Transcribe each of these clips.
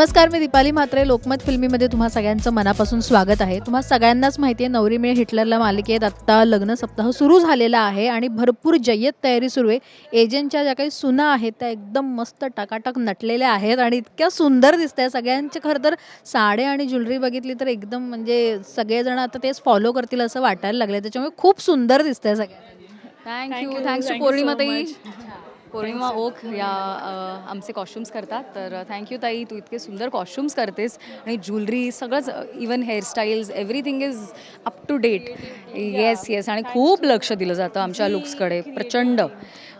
नमस्कार मी दीपाली म्हात्रे. लोकमत फिल्मीमध्ये तुम्हा सगळ्यांचं मनापासून स्वागत आहे. तुम्हा सगळ्यांनाच माहिती आहे नवरी मिळे हिटलरला मालिकेत आत्ता लग्न सप्ताह सुरू झालेला आहे आणि भरपूर जय्यत तयारी सुरू आहे. एजंटच्या ज्या काही सुना आहेत त्या एकदम मस्त टकाटक नटलेल्या आहेत आणि इतक्या सुंदर दिसत आहे सगळ्यांचे. खरं तर साडे आणि ज्वेलरी बघितली तर एकदम म्हणजे सगळेजण आता तेच फॉलो करतील असं वाटायला लागलं त्याच्यामुळे खूप सुंदर दिसत आहे सगळ्यांना थँक्यू थँक्स पौर्णिमा ताई. पौर्णिमा ओक या आमचे कॉस्ट्युम्स करतात. तर थँक्यू ताई. तू इतके सुंदर कॉस्ट्युम्स करतेस. आणि ज्वेलरी सगळंच even hairstyles everything is up to date yes yes आणि खूप लक्ष दिलं जातं आमच्या लुक्सकडे प्रचंड.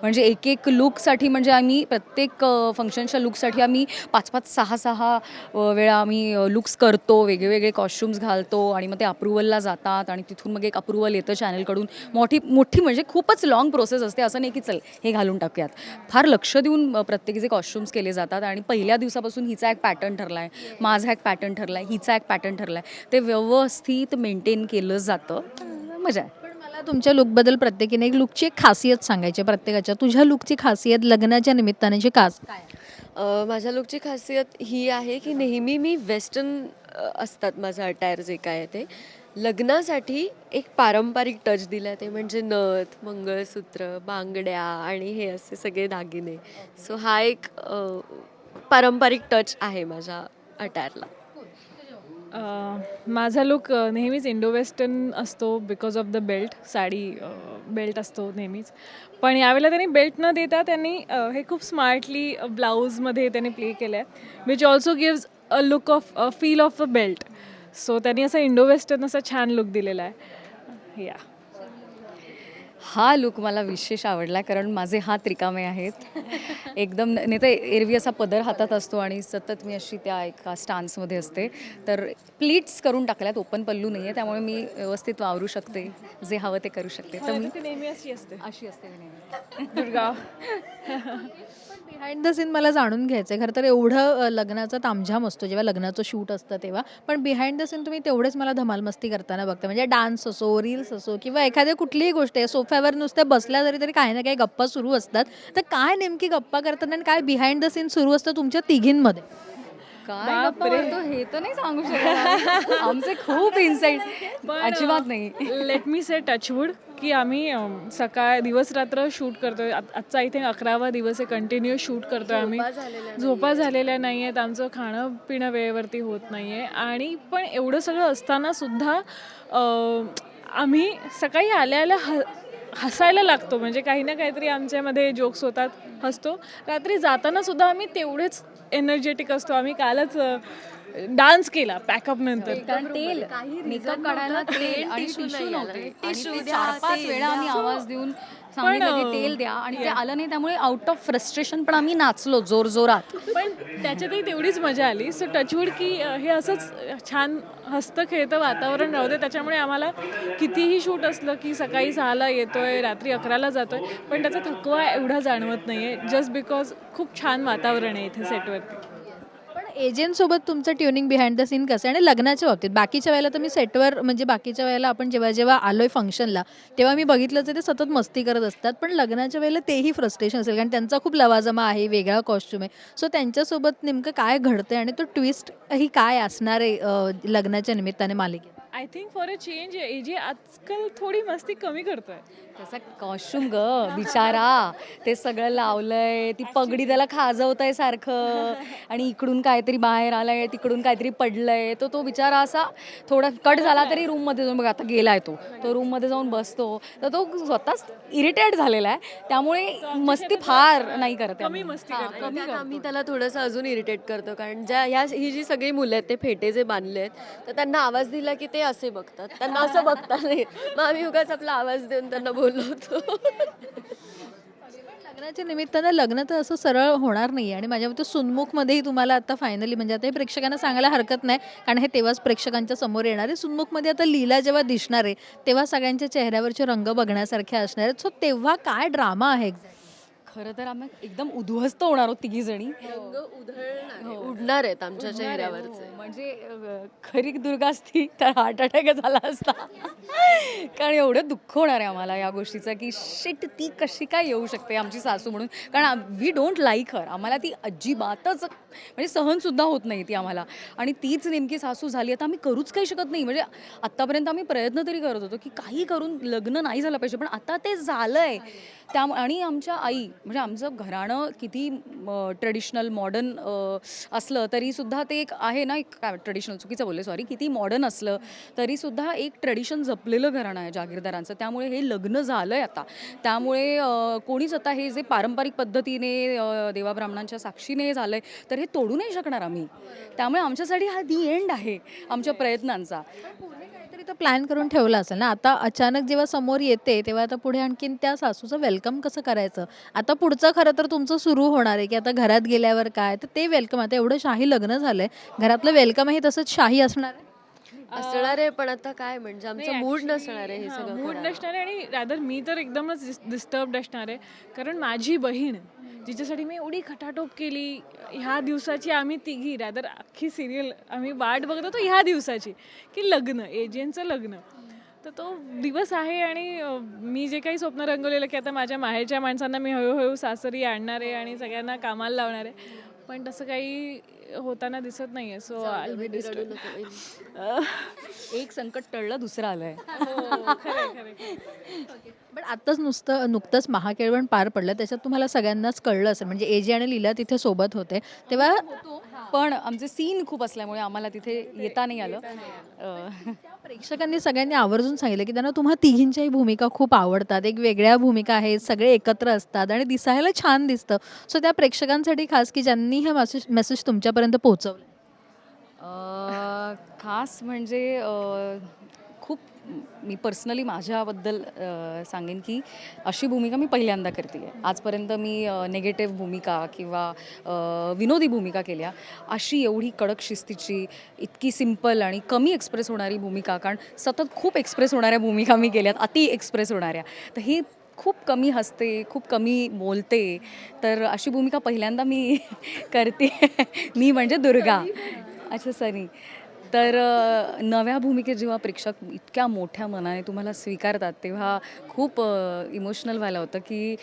म्हणजे एक एक लुकसाठी म्हणजे आम्ही प्रत्येक फंक्शनच्या लुकसाठी आम्ही पाच पाच सहा सहा वेळा आम्ही लुक्स करतो. वेगवेगळे कॉस्ट्युम्स घालतो आणि मग ते अप्रुव्हलला जातात आणि तिथून मग एक अप्रुव्हल येतं चॅनलकडून मोठी मोठी म्हणजे खूपच लाँग प्रोसेस असते. असं नाही की चल हे घालून टाकूयात. फार लक्ष देऊन अ, प्रत्येकीचे कॉस्ट्युम्स केले जातात आणि पहिल्या दिवसापासून हिचा एक पॅटर्न ठरला आहे माझा एक पॅटर्न ठरला आहे हिचा एक पॅटर्न ठरला आहे ते व्यवस्थित मेंटेन केलं जातं. मजा आहे. मला तुमच्या लुकबद्दल प्रत्येकीने एक लुकची एक खासियत सांगायची आहे. प्रत्येकाच्या तुझ्या लुकची खासियत लग्नाच्या निमित्ताने जी खास काय? आहे? अ, माझ्या लुकची खासियत ही आहे की नेहमी मी वेस्टर्न असतात माझं अटायर जे काय आहे ते. लग्नासाठी एक पारंपरिक टच दिला ते म्हणजे नथ मंगळसूत्र बांगड्या आणि हे असे सगळे दागिने. सो हा एक अ, पारंपरिक टच आहे माझ्या अटायरला माझा लुक नेहमीच इंडो वेस्टर्न असतो because of the belt sari belt असतो नेहमीच. पण यावेळेला त्यांनी बेल्ट न देता त्यांनी हे खूप स्मार्टली ब्लाऊजमध्ये त्यांनी प्ले केलं आहे which also gives a look of feel of a belt so त्यांनी असं इंडो वेस्टर्न असा छान लुक दिलेला आहे. या हा लुक मला विशेष आवडला कारण माझे हात रिकामे आहेत. एकदम नाही तर एरवी असा पदर हातात असतो आणि सतत मी अशी त्या एका स्टान्समध्ये असते. तर प्लीट्स करून टाकल्यात ओपन पल्लू नाही आहे त्यामुळे मी व्यवस्थित वावरू शकते जे हवं ते करू शकते. तर मी नेहमी अशी असते. अशी असते मी नेहमी. दुर्गा. बिहाइंड द सीन मला जाणून घ्यायचं आहे खरं तर एवढं लग्नाचा तामझाम असतो. जेव्हा लग्नाचं शूट असतं तेव्हा. पण बिहाइंड द सीन तुम्ही तेवढेच मला धमाल मस्ती करताना बघता. म्हणजे डान्स असो रील्स असो किंवा एखाद्या कुठलीही गोष्ट आहे सोफ्यावर नुसत्या बसल्या जरी तरी काही ना काही गप्पा सुरू असतात. तर काय नेमकी गप्पा करताना आणि काय बिहाइंड द सीन सुरू असतं तुमच्या तिघींमध्ये? काय गप्पा मारतो हे तर नाही सांगू शकत आमचे खूप इन्साईट अजिबात नाही. लेट मी से टचवूड की आम्ही अम, सकाळ दिवस रात्र शूट करतोय. आत- आजचा इथे अकरावा दिवस आहे. कंटिन्यू शूट करतोय आम्ही. झोपा झालेल्या नाही आहेत आमचं खाणं पिणं वेळेवरती होत नाही आहे आणि पण एवढं सगळं असताना सुद्धा अम, आम्ही सकाळी आल्या आल्या ह हसायला लागतो. म्हणजे काही ना काहीतरी आमच्यामध्ये जोक्स होतात हसतो. रात्री जाताना सुद्धा आम्ही तेवढेच एनर्जेटिक असतो. आम्ही कालच डान्स केला पॅकअप नंतर. कारण तेल. मेकअप काढायला तेल आणि टिश्यू नव्हते. चार पाच वेळा आम्ही आवाज देऊन सांगितलं की तेल द्या. आणि ते आलं नाही त्यामुळे आउट ऑफ फ्रस्ट्रेशन पण आम्ही नाचलो जोर जोरात. पण त्याच्यातही तेवढीच मजा आली. सो टचवूड की हे असंच छान हसतं खेळतं वातावरण राहू दे. त्याच्यामुळे आम्हाला कितीही शूट असलं की सकाळी सहाला येतोय रात्री अकराला जातोय पण त्याचा थकवा एवढा जाणवत नाही आहे जस्ट बिकॉज खूप छान वातावरण आहे इथे सेटवरती पण सोबत तुमचं ट्युनिंग बिहाइंड द सीन कसं आहे? आणि लग्नाच्या बाबतीत बाकीच्या वेळेला तर मी सेटवर म्हणजे बाकीच्या वेळेला आपण जेव्हा जेव्हा आलोय फंक्शनला तेव्हा मी बघितलं तर ते सतत मस्ती करत असतात पण लग्नाच्या वेळेला तेही फ्रस्ट्रेशन असेल कारण त्यांचा खूप लवाजमा आहे वेगळा कॉस्ट्युम आहे. सो त्यांच्यासोबत नेमकं काय घडतंय आणि तो ट्विस्ट ही काय असणार आहे लग्नाच्या निमित्ताने मालिकेत? I think for a change AJ आजकाल थोडी मस्ती कमी करतोय. त्याचा कॉस्ट्युम ग बिचारा. ते सगळं लावलंय ती पगडी त्याला खाजवत आहे सारखं. आणि इकडून काहीतरी बाहेर आलंय तिकडून काहीतरी पडलंय. तो तो बिचारा असा थोडा कट झाला तरी रूममध्ये जाऊन बघ आता गेलाय तो. तो रूममध्ये जाऊन बसतो. तर तो स्वतःच इरिटेट झालेला आहे त्यामुळे मस्ती फार नाही करत आहे कमी आम्ही. हा. कमी करतो. त्याला थोडंसं अजून इरिटेट करतो. कारण ज्या ह्या ही जी सगळी मुलं आहेत ते फेटे जे बांधले आहेत तर त्यांना आवाज दिला की ते असे बघतात. त्यांना असं बघता नाही. मग आम्ही उगाच आपला आवाज देऊन त्यांना बोलवतो लग्नाच्या निमित्तानं लग्न तर असं सरळ होणार नाही आणि माझ्या मते सुनमुखमध्येही तुम्हाला आता फायनली म्हणजे आता हे प्रेक्षकांना सांगायला हरकत नाही कारण हे तेव्हाच प्रेक्षकांच्या समोर येणार आहे. सुनमुखमध्ये आता लीला जेव्हा दिसणार आहे तेव्हा सगळ्यांच्या चेहऱ्यावरचे रंग बघण्यासारखे असणार आहेत. सो तेव्हा काय ड्रामा आहे? एक्झॅक्ट खरं तर आम्ही एकदम उद्ध्वस्त होणार आहोत तिघी जणी रंग उधळणार. आहे, उडणार आहेत आमच्या चेहऱ्यावरचे. हो, म्हणजे अ, खरी दुर्गा असती तर हार्ट अटॅक झाला असता. कारण एवढं दुःख होणार आहे आम्हाला या गोष्टीचं की शिट ती कशी काय येऊ शकते आमची सासू म्हणून. कारण वी डोंट लाईक हर आम्हाला ती अजिबातच म्हणजे सहनसुद्धा होत नाही ती आम्हाला. आणि तीच नेमकी सासू झाली आता आम्ही करूच काही शकत नाही. म्हणजे आत्तापर्यंत आम्ही प्रयत्न तरी करत होतो की काही करून लग्न नाही झालं पाहिजे पण आता ते झालंय. त्या आणि आमच्या आई म्हणजे आमचं घराणं किती ट्रेडिशनल मॉडर्न असलं तरीसुद्धा ते एक आहे ना एक काय ट्रेडिशनल चुकीचं बोलले सॉरी किती मॉडर्न असलं तरीसुद्धा एक ट्रेडिशन जपलेलं घराणं आहे जागीरदारांचं. त्यामुळे हे लग्न झालं आहे आता. त्यामुळे कोणीच आता हे जे पारंपरिक पद्धतीने देवाब्राह्मणांच्या साक्षीने झालं आहे तर हे तोडू नाही शकणार आम्ही. त्यामुळे आमच्यासाठी हा दी एंड आहे आमच्या प्रयत्नांचा. काहीतरी तर प्लॅन करून ठेवला असेल ना? आता अचानक जेव्हा समोर येते तेव्हा आता पुढे आणखीन त्या सासूचं वेलकम कसं करायचं? आता पुढचं खरं तर तुमचं सुरू होणार आहे की आता घरात गेल्यावर काय? तर ते वेलकम. आता एवढं शाही लग्न झालंय. घरातलं वेलकमही तसंच शाही असणार आहे? असणार आहे पण आता काय म्हणजे आमचं मूड नसणार आहे हे सगळं मूड. नसणार आहे आणि रादर मी तर एकदमच डिस्टर्ब असणार आहे. कारण माझी बहीण जिच्यासाठी मी एवढी खटाटोप केली ह्या दिवसाची आम्ही तिघी रॅदर अख्खी सिरियल आम्ही वाट बघत होतो ह्या दिवसाची की लग्न एजंटचं लग्न. तर तो दिवस आहे आणि मी जे काही स्वप्न रंगवलेलं की आता माझ्या माहेरच्या माणसांना मी हळूहळू सासरी आणणार आहे आणि सगळ्यांना कामाला लावणार आहे. पण तसं काही होताना दिसत नाही आहे सो आय बी बाई. एक संकट टळलं दुसरं आलंय. पण आत्ताच नुसतं नुकतंच महाकेळवण पार पडलं त्याच्यात तुम्हाला सगळ्यांनाच कळलं असेल. म्हणजे एजी आणि लीला तिथे सोबत होते. तेव्हा पण आमचे सीन खूप असल्यामुळे आम्हाला तिथे येता नाही आलं. प्रेक्षकांनी सगळ्यांनी आवर्जून सांगितलं की त्यांना तुम्हा तिघींच्याही भूमिका खूप आवडतात. एक वेगळ्या भूमिका आहेत सगळे एकत्र असतात आणि दिसायला छान दिसतं. सो त्या प्रेक्षकांसाठी खास की ज्यांनी हा मेसेज मेसेज तुमच्यापर्यंत पोहोचवलं खास म्हणजे खूप मी पर्सनली माझ्याबद्दल सांगेन की अशी भूमिका मी पहिल्यांदा करते आहे आजपर्यंत मी नेगेटिव्ह भूमिका किंवा विनोदी भूमिका केल्या अशी एवढी कडक शिस्तीची इतकी सिंपल आणि कमी एक्सप्रेस होणारी भूमिका कारण सतत खूप एक्सप्रेस होणाऱ्या भूमिका मी केल्यात अति एक्सप्रेस होणाऱ्या. तर ही खूप कमी हसते खूप कमी बोलते. तर अशी भूमिका पहिल्यांदा मी करते. मी म्हणजे दुर्गा. अच्छा सरी तर नव्या भूमिकेत जेव्हा प्रेक्षक इतक्या मोठ्या मनाने तुम्हाला स्वीकारतात तेव्हा खूप इमोशनल व्हायला होतं की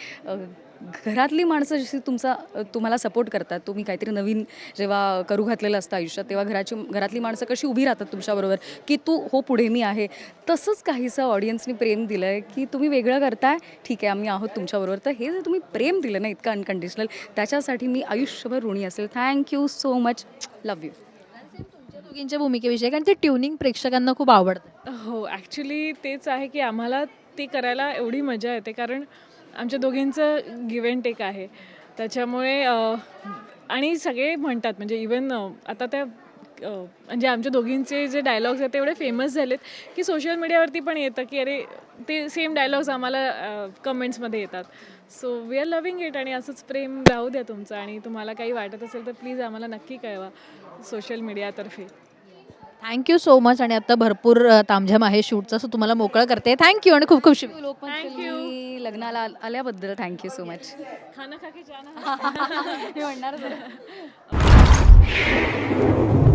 घरातली माणसं जशी तुमचा तुम्हाला सपोर्ट करतात तुम्ही काहीतरी नवीन जेव्हा करू घातलेलं असतं आयुष्यात तेव्हा घराची घरातली माणसं कशी उभी राहतात तुमच्याबरोबर की तू हो पुढे मी आहे तसंच काहीसं ऑडियन्सनी प्रेम दिलं आहे की तुम्ही वेगळं करताय ठीक आहे आम्ही आहोत तुमच्याबरोबर. तर हे जे तुम्ही प्रेम दिलं ना इतकं अनकंडिशनल त्याच्यासाठी मी आयुष्यभर ऋणी असेल. Thank you so much love you तुमच्या दोघींच्या भूमिकेविषयी कारण ते ट्युनिंग प्रेक्षकांना खूप आवडतं. हो ॲक्च्युली तेच आहे की आम्हाला ते करायला एवढी मजा येते कारण आमच्या दोघींचं गिव्ह अँड टेक आहे. त्याच्यामुळे आणि सगळे म्हणतात म्हणजे इवन आता त्या म्हणजे आमच्या दोघींचे जे डायलॉग्स आहेत ते एवढे फेमस झालेत की सोशल मीडियावरती पण येतं की अरे ते सेम डायलॉग्स आम्हाला कमेंट्समध्ये येतात. So we are loving it आणि असंच प्रेम राहू द्या तुमचं आणि तुम्हाला काही वाटत असेल तर प्लीज आम्हाला नक्की कळवा सोशल मीडियातर्फे थँक्यू सो मच आणि आता भरपूर अ, तामझाम आहे शूटचं सो तुम्हाला मोकळं करते. थँक्यू आणि खूप खूप लोकमत लग्नाला आल- आल्याबद्दल थँक्यू सो मच खाना खा के जाना हे म्हणणारच आहे.